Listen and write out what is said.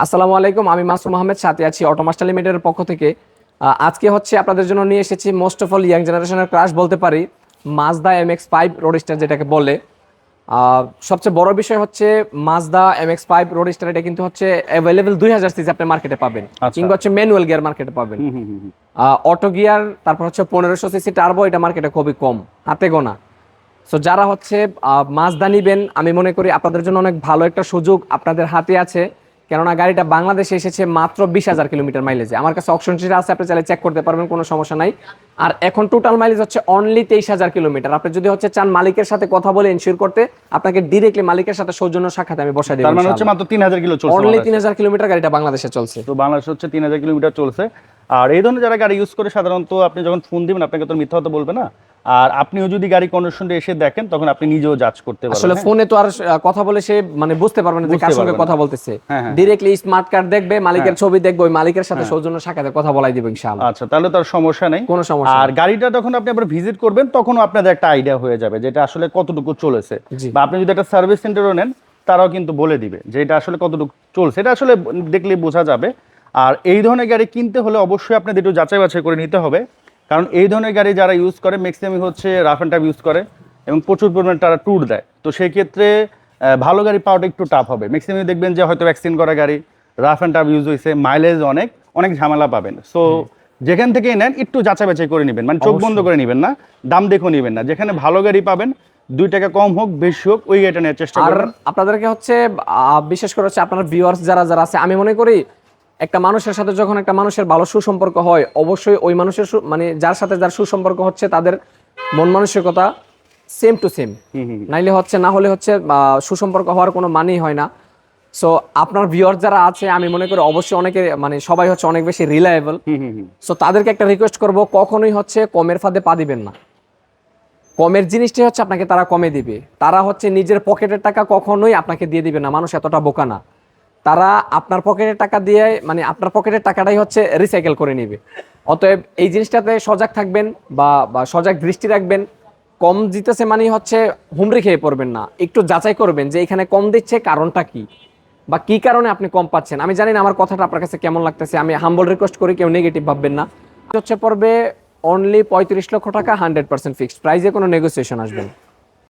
আসসালামু আলাইকুম আমি মাসুম আহমেদ সাথে আছি অটোমাস্টার লিমিটেডের পক্ষ থেকে। আজকে হচ্ছে আপনাদের জন্য নিয়ে এসেছি মোস্ট অফ অল ইয়াং জেনারেশনের ক্রাশ বলতে পারি Mazda M X five roadster যেটাকে বলে। সবচেয়ে বড় বিষয় হচ্ছে Mazda M X five roadster এটা কিন্তু হচ্ছে অ্যাভেলেবেল দুই হাজার সিসি আপনি মার্কেটে পাবেন। আচ্ছা। কিংবা হচ্ছে ম্যানুয়াল গিয়ার মার্কেটে পাবেন। অটো গিয়ার তারপর হচ্ছে পনেরোশো সিসি টার্বো এটা মার্কেটে খুবই কম হাতে গোনা। সো যারা হচ্ছে মাজদা নিবেন আমি মনে করি আপনাদের জন্য অনেক ভালো একটা সুযোগ আপনাদের হাতে আছে। কেননা গাড়িটা বাংলাদেশে এসেছে মাত্র বিশ হাজার কিলোমিটার মাইলেজে আমার কাছে অপশন সেটা আছে আপনি চাইলে চেক করতে পারবেন কোনো সমস্যা নাই। আর এখন টোটাল মাইলেজ হচ্ছে অনলি তেইশ হাজার কিলোমিটার। আপনি যদি হচ্ছে চান মালিকের সাথে কথা বলে ইনশিওর করতে আপনাকে ডিরেক্টলি মালিকের সাথে সৌজন্য সাক্ষাৎ আমি বসাই তার মানে হচ্ছে মাত্র তিন হাজার কিলো চলছে অনলি তিন হাজার কিলোমিটার গাড়িটা বাংলাদেশে চলছে। তো বাংলাদেশ হচ্ছে তিন হাজার কিলোমিটার চলছে। আর এই ধরনের যারা গাড়ি ইউজ করে সাধারণত আপনি যখন ফোন দিবেন আপনাকে তো মিথ্যা হতে বলবে না। আর আপনিও যদি গাড়ি কন্ডিশনটা এসে দেখেন তখন আপনি নিজেও জাজ করতে আসলে পারবেন হ্যাঁ? ফোনে তো আর কথা বলে সে মানে বুঝতে পারবে না যে কার সঙ্গে কথা বলতেছে। হ্যাঁ, হ্যাঁ। ডিরেক্টলি স্মার্ট কার্ড দেখবে মালিকের ছবি দেখবে ওই মালিকের সাথে সৌজন্য সাক্ষাতের কথা বলাই দিবে ইনশাআল্লাহ। আচ্ছা তাহলে তার সমস্যা নাই। কোনো সমস্যা আর গাড়িটা যখন আপনি আবার ভিজিট করবেন তখনও আপনাদের একটা আইডিয়া হয়ে যাবে যেটা আসলে কতটুকু চলেছে। বা আপনি যদি একটা সার্ভিস সেন্টারও নেন তারাও কিন্তু বলে দিবে যে এটা আসলে কতটুকু চলছে। এটা আসলে দেখলে বোঝা যাবে আর এই ধরনের গাড়ি কিনতে হলে অবশ্যই আপনাদের একটু যাচাই বাছাই করে নিতে হবে। কারণ এই ধরনের গাড়ি যারা ইউজ করে ম্যাক্সিমাম হচ্ছে রাফ অ্যান্ড টাফ ইউজ করে এবং প্রচুর পরিমাণে তারা ট্যুর দেয়। তো সেই ক্ষেত্রে ভালো গাড়ি পাওয়াটা একটু টাফ হবে। ম্যাক্সিমাম দেখবেন যে হয়তো ভ্যাকসিন করা গাড়ি রাফ অ্যান্ড টাফ ইউজ হয়েছে মাইলেজ অনেক অনেক ঝামেলা পাবেন। সো যেখান থেকেই নেন একটু যাচাই বাছাই করে নেবেন। মানে চোখ বন্ধ করে নেবেন না দাম দেখেও নেবেন না। যেখানে ভালো গাড়ি পাবেন দুই টাকা কম হোক বেশি হোক ওই গাড়িটা নেওয়ার চেষ্টা আর আপনাদেরকে হচ্ছে বিশেষ করে হচ্ছে আপনার ভিউয়ার্স যারা যারা আছে আমি মনে করি একটা মানুষের সাথে যখন একটা মানুষের ভালো সুসম্পর্ক হয় অবশ্যই ওই মানুষের মানে যার সাথে যার সুসম্পর্ক হচ্ছে তাদের মন মানসিকতা সেম টু সেম নাইলে হচ্ছে না হলে হচ্ছে সুসম্পর্ক হওয়ার কোনো মানেই হয় না। সো আপনার ভিউয়ার্স যারা আছে আমি মনে করি অবশ্যই অনেকে মানে সবাই হচ্ছে অনেক বেশি রিলায়েবল সো তাদেরকে একটা রিকোয়েস্ট করব কখনোই হচ্ছে কমের ফাঁদে পা দিবেন না। কমের জিনিসটাই হচ্ছে আপনাকে তারা কমে দিবে। তারা হচ্ছে নিজের পকেটের টাকা কখনোই আপনাকে দিয়ে দিবে না। মানুষ এতটা বোকা না। তারা আপনার পকেটের টাকা দিয়ে মানে আপনার পকেটের টাকাটাই হচ্ছে রিসাইকেল করে নিবে। অতএব এই জিনিসটাতে সজাগ থাকবেন বা বা সজাগ দৃষ্টি রাখবেন। কম দিতেছে মানে হচ্ছে হুমড়ি খেয়ে পড়বেন না। একটু যাচাই করবেন যে এখানে কম দিচ্ছে কারণটা কি বা কি কারণে আপনি কম পাচ্ছেন। আমি জানি না আমার কথাটা আপনার কাছে কেমন লাগতেছে। আমি হাম্বল রিকোয়েস্ট করি, কেউ নেগেটিভ ভাববেন না। হচ্ছে পড়বে অনলি পঁয়ত্রিশ লক্ষ টাকা হান্ড্রেড পার্সেন্ট ফিক্সড প্রাইজে কোনো নেগোসিয়েশন আসবে না।